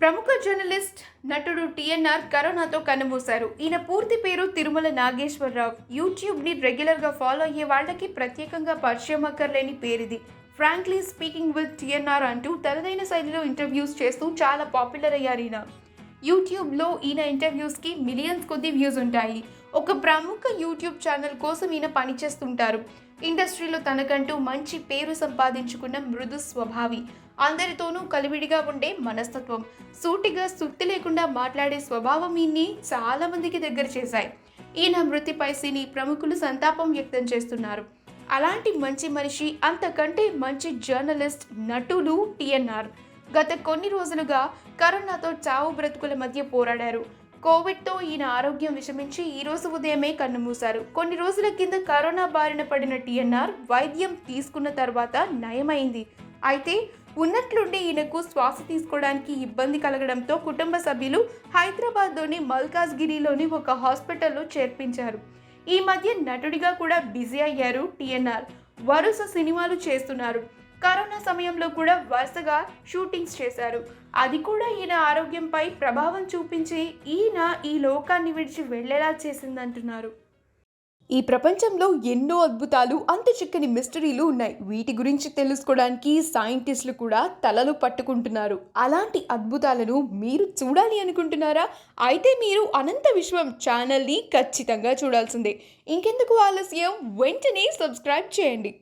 ప్రముఖ జర్నలిస్ట్ నటుడు టిఎన్ఆర్ కరోనాతో కన్నుమూశారు. ఈయన పూర్తి పేరు తిరుమల నాగేశ్వరరావు. యూట్యూబ్ని రెగ్యులర్గా ఫాలో అయ్యే వాళ్ళకి ప్రత్యేకంగా పరిచయం అక్కర్లేని పేరిది. ఫ్రాంక్లీ స్పీకింగ్ విత్ టిఎన్ఆర్ అంటూ తనదైన శైలిలో ఇంటర్వ్యూస్ చేస్తూ చాలా పాపులర్ అయ్యారు ఈయన. యూట్యూబ్లో ఈయన ఇంటర్వ్యూస్కి మిలియన్స్ కొద్ది వ్యూస్ ఉంటాయి. ఒక ప్రముఖ యూట్యూబ్ ఛానల్ కోసం ఈయన పనిచేస్తుంటారు. ఇండస్ట్రీలో తనకంటూ మంచి పేరు సంపాదించుకున్న మృదు స్వభావి. అందరితోనూ కలివిడిగా ఉండే మనస్తత్వం. సూటిగా సుత్తి లేకుండా మాట్లాడే స్వభావం ఈయన్ని చాలామందికి దగ్గర చేశాయి. ఈయన మృతిపై సినీ ప్రముఖులు సంతాపం వ్యక్తం చేస్తున్నారు. అలాంటి మంచి మనిషి అంతకంటే మంచి జర్నలిస్ట్ నటులు టిఎన్ఆర్. గత కొన్ని రోజులుగా కరోనాతో చావు బ్రతుకుల మధ్య పోరాడారు. కోవిడ్తో ఈయన ఆరోగ్యం విషమించి ఈ రోజు ఉదయమే కన్నుమూశారు కొన్ని రోజుల కింద కరోనా బారిన పడిన టిఎన్ఆర్ వైద్యం తీసుకున్న తర్వాత నయమైంది. అయితే ఉన్నట్లుండి ఈయనకు శ్వాస తీసుకోవడానికి ఇబ్బంది కలగడంతో కుటుంబ సభ్యులు హైదరాబాద్లోని మల్కాజ్గిరిలోని ఒక హాస్పిటల్లో చేర్పించారు. ఈ మధ్య నటుడిగా కూడా బిజీ అయ్యారు టిఎన్ఆర్. వరుస సినిమాలు చేస్తున్నారు. కరోనా సమయంలో కూడా వరుసగా షూటింగ్స్ చేశారు. అది కూడా ఈయన ఆరోగ్యంపై ప్రభావం చూపించి ఈయన ఈ లోకాన్ని విడిచి వెళ్ళేలా చేసిందంటున్నారు. ఈ ప్రపంచంలో ఎన్నో అద్భుతాలు అంత చిక్కని మిస్టరీలు ఉన్నాయి. వీటి గురించి తెలుసుకోవడానికి సైంటిస్టులు కూడా తలలు పట్టుకుంటున్నారు. అలాంటి అద్భుతాలను మీరు చూడాలి అనుకుంటున్నారా? అయితే మీరు అనంత విశ్వం ఛానల్ని ఖచ్చితంగా చూడాల్సిందే. ఇంకెందుకు ఆలస్యం? వెంటనే సబ్స్క్రైబ్ చేయండి.